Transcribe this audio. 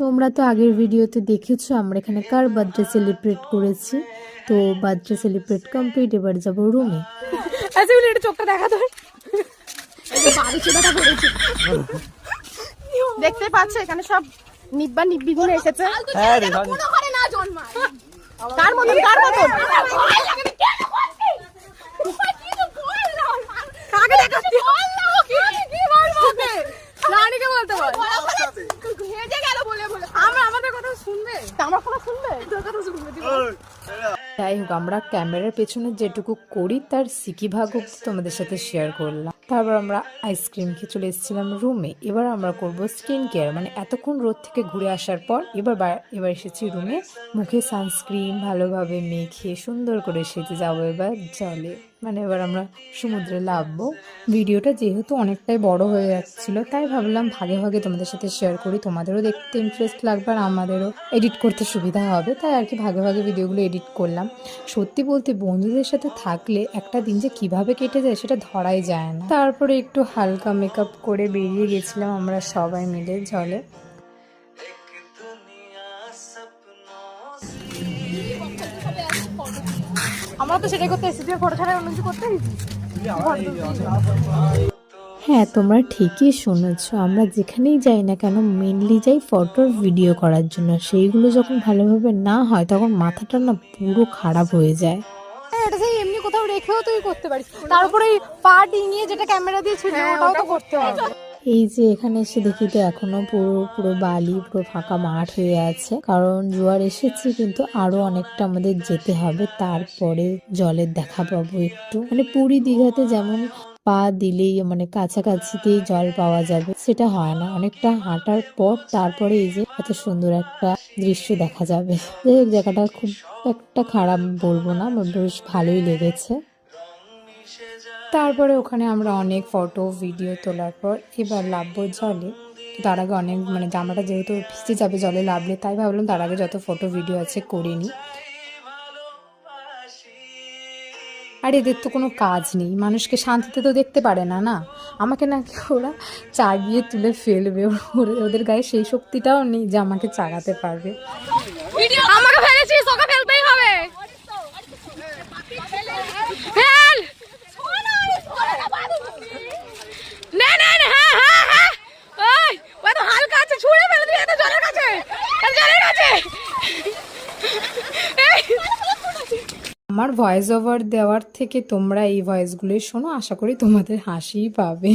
তোমরা তো আগের ভিডিওতে দেখেছ আমরা এখানে কার বার্থডে সেলিব্রেট করেছি? তো বার্থডে সেলিব্রেট কমপ্লিট এবার যাব রুমে আচ্ছা এটা চোখটা দেখা তোর দেখতে পাচ্ছ এখানে সব নিব্বা নিব্বি গুলো এসেছে। হ্যাঁ রে কার মতন কার মতন? কাকে দেখাচ্ছি? রানীকে বলতে বল আমরা আমাদের বলে শুনবে আমরা কথা যাই হোক আমরা ক্যামেরার পেছনে যেটুকু করি তার সিকি ভাগও তোমাদের সাথে শেয়ার করলাম। তারপর আমরা আইসক্রিম খেয়ে চলে এসেছিলাম রুমে এবার আমরা করব স্কিন কেয়ার মানে এতক্ষণ রোদ থেকে ঘুরে আসার পর এবার এবার এসেছি রুমে মুখে সানস্ক্রিন ভালোভাবে মেখে সুন্দর করে সেজে যাব এবার জলে। মানে এবার আমরা সমুদ্রে লাভবো ভিডিওটা যেহেতু অনেকটাই বড় হয়ে যাচ্ছিল তাই ভাবলাম ভাগে ভাগে তোমাদের সাথে শেয়ার করি। তোমাদেরও দেখতে ইন্টারেস্ট লাগবে আর আমাদেরও এডিট করতে সুবিধা হবে। তাই আর কি ভাগে ভাগে ভিডিওগুলো এডিট করলাম। সত্যি বলতে বন্ধুদের সাথে থাকলে একটা দিন যে কীভাবে কেটে যায় সেটা ধরাই যায় না। তারপরে একটু হালকা মেকআপ করে বেরিয়ে গেছিলাম আমরা সবাই মিলে জলে। আমরা তো সেটাই করতে এসেছি ফটো ছাড়া অন্য কিছু করতে হ্যাঁ তোমরা ঠিকই শুনেছ। আমরা যেখানেই যাই না কেন মেনলি যাই ফটোর ভিডিও করার জন্য। সেইগুলো যখন ভালোভাবে না হয় তখন মাথাটা না পুরো খারাপ হয়ে যায়। হ্যাঁ, এমনি কোথাও রেখেও তুই করতে পারিস। তারপরে এই পা ডিঙিয়ে যেটা ক্যামেরা দিয়ে ছিল ওটাও তো করতে হবে। এই যে এখানে এসে দেখি তো এখনও পুরো পুরো বালি পুরো ফাঁকা মাঠ হয়ে আছে। কারণ জোয়ার এসেছে কিন্তু আরও অনেকটা আমাদের যেতে হবে। তারপরে জলের দেখা পাবো একটু। মানে পুরী দীঘাতে যেমন পা দিলেই মানে কাছাকাছিতেই জল পাওয়া যাবে। সেটা হয় না। অনেকটা হাঁটার পর তারপরে এই যে এত সুন্দর একটা দৃশ্য দেখা যাবে। যাই হোক, জায়গাটা খুব একটা খারাপ বলব না বেশ ভালোই লেগেছে। তারপরে ওখানে আমরা অনেক ফটো, ভিডিও তোলার পর এবার লাভবো জলে। তার আগে অনেক মানে জামাটা যেহেতু ভিজে যাবে জলে লাভলে, তাই ভাবলাম তার আগে যত ফটো, ভিডিও আছে করে নিই। আর এদের তো কোনো কাজ নেই। মানুষকে শান্তিতে তো দেখতে পারে না না? আমাকে নাকি ওরা চাগিয়ে তুলে ফেলবে। ওদের গায়ে সেই শক্তিটাও নেই যে আমাকে চাগাতে পারবে। আমাকে ফেলেছিস, ওকে ফেলতেই হবে ফেল নে নে নে হ্যাঁ হ্যাঁ হ্যাঁ ওই ওই তো হালকা আছে ছুঁড়ে ফেলে দিবি এত জলের কাছে এত জলের কাছে এই, আমার ভয়েস ওভার দেওয়ার থেকে তোমরা এই ভয়েসগুলোই শোনো আশা করি তোমাদের হাসিই পাবে।